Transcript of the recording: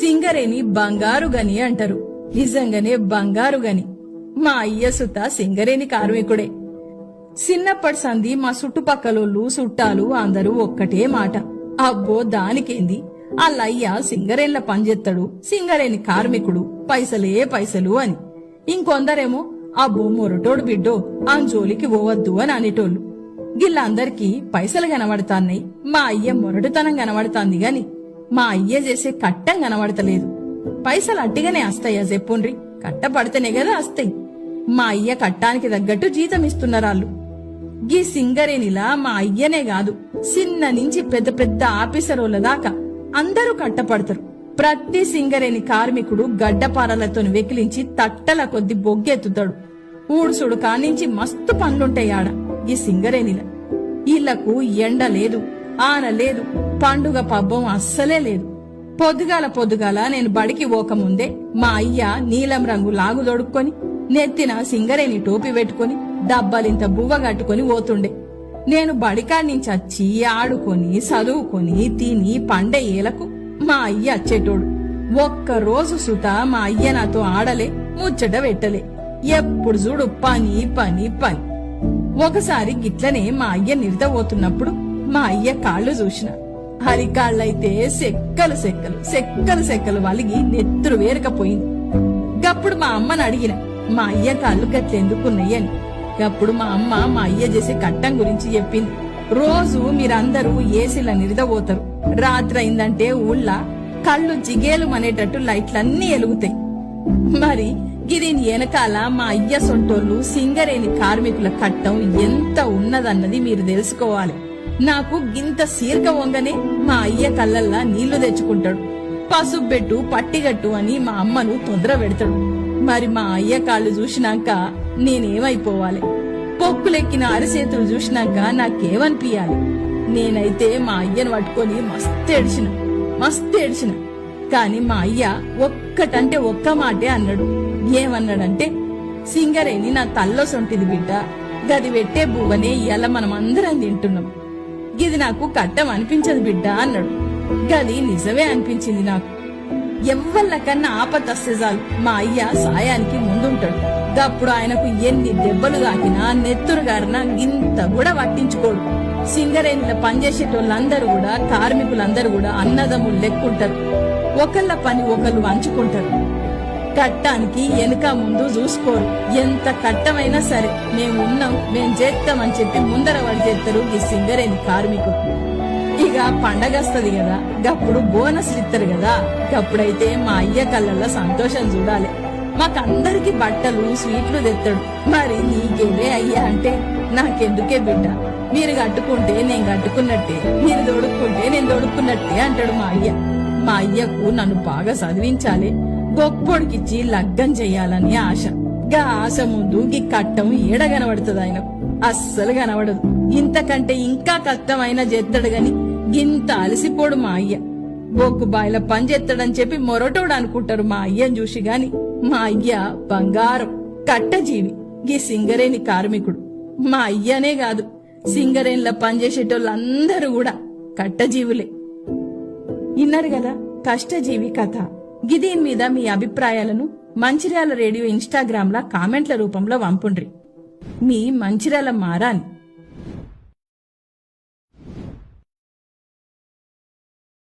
సింగరేని బంగారు గని అంటారు. నిజంగానే బంగారు గని మా అయ్య సుత సింగరేని కార్మికుడే. చిన్నప్పటి సంది మా చుట్టుపక్కలోళ్ళు చుట్టాలు అందరూ ఒక్కటే మాట. అబ్బో దానికేంది? అల్లయ్య సింగరేన్ల పనిచేస్తాడు సింగరేని కార్మికుడు. పైసలే పైసలు అని. ఇంకొందరేమో అబ్బో మొరటోడు బిడ్డో ఆ జోలికి పోవద్దు అని అనేటోళ్ళు. గిల్లందరికీ పైసలు కనబడతాన్నాయి. మా అయ్య మొరటుతనం కనబడతాంది గాని. మా అయ్య చేసే కట్టం కనబడతలేదు. పైసలు అట్టిగానే వస్తాయా చెప్పుండ్రి కట్ట పడితేనే కదా వస్తాయి. మా అయ్య కట్టానికి తగ్గట్టు జీతం ఇస్తున్నారాళ్ళు. గీ సింగరేణిలా మా అయ్యనే కాదు చిన్న నుంచి పెద్ద పెద్ద ఆఫీసరోళ్ళ దాకా అందరూ కట్టపడతారు. ప్రతి సింగరేణి కార్మికుడు గడ్డపారలతో వెకిలించి తట్టల కొద్ది బొగ్గెత్తుతాడు. ఊడుసుడు కానించి మస్తు పనులుంటాయి ఆడ ఈ సింగరేణిల. ఇళ్ళకు ఎండ లేదు ఆన లేదు పండుగ పబ్బం అస్సలే లేదు. పొద్దుగాల పొద్దుగాల నేను బడికి పోకముందే మా అయ్య నీలం రంగు లాగు దొడుక్కొని నెత్తిన సింగరేణి టోపీ పెట్టుకొని డబ్బాలింత బువ్వ కట్టుకొని పోతుండే. నేను బడికాడి నుంచి వచ్చి ఆడుకొని చదువుకొని తిని పండే ఏలకు మా అయ్య వచ్చేటోడు ఒక్క రోజు సుత మా అయ్య నాతో ఆడలే ముచ్చట పెట్టలే. ఎప్పుడు చూడు పని పని పని. ఒకసారి గిట్లనే మా అయ్య నిద్రపోతున్నప్పుడు మా అయ్య కాళ్ళు చూసిన. హరికాళ్ళైతే సెక్కలు సెక్కలు సెక్కలు సెక్కలు వలిగి నెత్తురు వేరకపోయింది. గప్పుడు మా అమ్మని అడిగిన మా అయ్య కాళ్ళు గట్లెందుకున్నాయని గప్పుడు మా అమ్మ మా అయ్య చేసే కట్టం గురించి చెప్పింది. రోజు మీరందరూ ఏసీల నిరిదపోతారు రాత్రి అయిందంటే ఊళ్ళ కళ్ళు జిగేలు అనేటట్టు లైట్లన్నీ ఎలుగుతాయి. మరి గిదీని వెనకాల మా అయ్య సొంటోళ్ళు సింగరేణి కార్మికుల కట్టం ఎంత ఉన్నదన్నది మీరు తెలుసుకోవాలి. నాకు గింత సీర్గ వంగనే మా అయ్య కళ్ళల్లా నీళ్ళు తెచ్చుకుంటాడు. పసుపెట్టు పట్టిగట్టు అని మా అమ్మను తొందర పెడతాడు. మరి మా అయ్య కాళ్ళు చూసినాక నేనేమైపోవాలి? పొక్కులెక్కిన అరిసేతులు చూసినాక నాకేమనిపించాలి నేనైతే మా అయ్యను పట్టుకొని మస్తు ఏడ్చిన మస్తు ఏడ్చిన. కాని మా అయ్య ఒక్కటంటే ఒక్క మాటే అన్నాడు. ఏమన్నాడంటే సింగరేని నా తల్లో సొంటిది బిడ్డ. గది పెట్టే బువ్వనే ఇయ్యాల మనం అందరం తింటున్నాం. గిది నాకు కట్టం అనిపించదు బిడ్డ అన్నాడు. గది నిజమే అనిపించింది నాకు. ఎవ్వళ్ళ కన్నా ఆపతస్తే చాలు మా అయ్య సాయానికి ముందుంటాడు. గప్పుడు ఆయనకు ఎన్ని దెబ్బలు తాకినా నెత్తురు గారినా ఇంత కూడా పట్టించుకోడు. సింగరేణిల పనిచేసేటోళ్ళందరూ కూడా కార్మికులందరూ కూడా అన్నదమ్ములు లెక్కుంటారు. ఒకళ్ళ పని ఒకళ్ళు వంచుకుంటారు. కట్టానికి వెనుక ముందు చూసుకోరు. ఎంత కట్టమైనా సరే మేము ఉన్నాం మేం చేస్తామని చెప్పి ముందర వాళ్ళు చేస్తారు ఈ సింగరేణి కార్మికులు. ఇక పండగస్తది కదా గప్పుడు బోనస్ ఇస్తారు కదా గప్పుడైతే మా అయ్య కళ్ళల్లో సంతోషం చూడాలి. మాకందరికి బట్టలు స్వీట్లు తెస్తాడు మరి నీకేదే అయ్యా అంటే నాకెందుకే బిడ్డ? మీరు కట్టుకుంటే నేను కట్టుకున్నట్టే మీరు దొడుక్కుంటే నేను దొడుక్కున్నట్టే అంటాడు మా అయ్య. మా అయ్యకు నన్ను బాగా చదివించాలి. గొప్పోడికిచ్చి లగ్గం చెయ్యాలని ఆశ. గా ఆశ ముందు గీ కట్టం ఏడ కనబడుతుంది అస్సలు కనబడదు. ఇంతకంటే ఇంకా కష్టమైన చేస్తాడు గాని గింత అలసిపోడు మా అయ్య. బొగ్గు బాయిల పని చేస్తాడని చెప్పి మొరటోడు అనుకుంటారు మా అయ్యని చూసి గాని మా అయ్య బంగారం కట్టజీవి గీ సింగరేణి కార్మికుడు. మా అయ్యనే కాదు సింగరేణిలో పనిచేసేటోళ్ళందరూ కూడా కట్టజీవులే. ఇన్నారు కదా కష్టజీవి కథ. గిదీన్ మీద మీ అభిప్రాయాలను మంచిర్యాల రేడియో ఇన్స్టాగ్రామ్ లా కామెంట్ల రూపంలో పంపుండ్రి మీ మంచిర్యాల మారాని.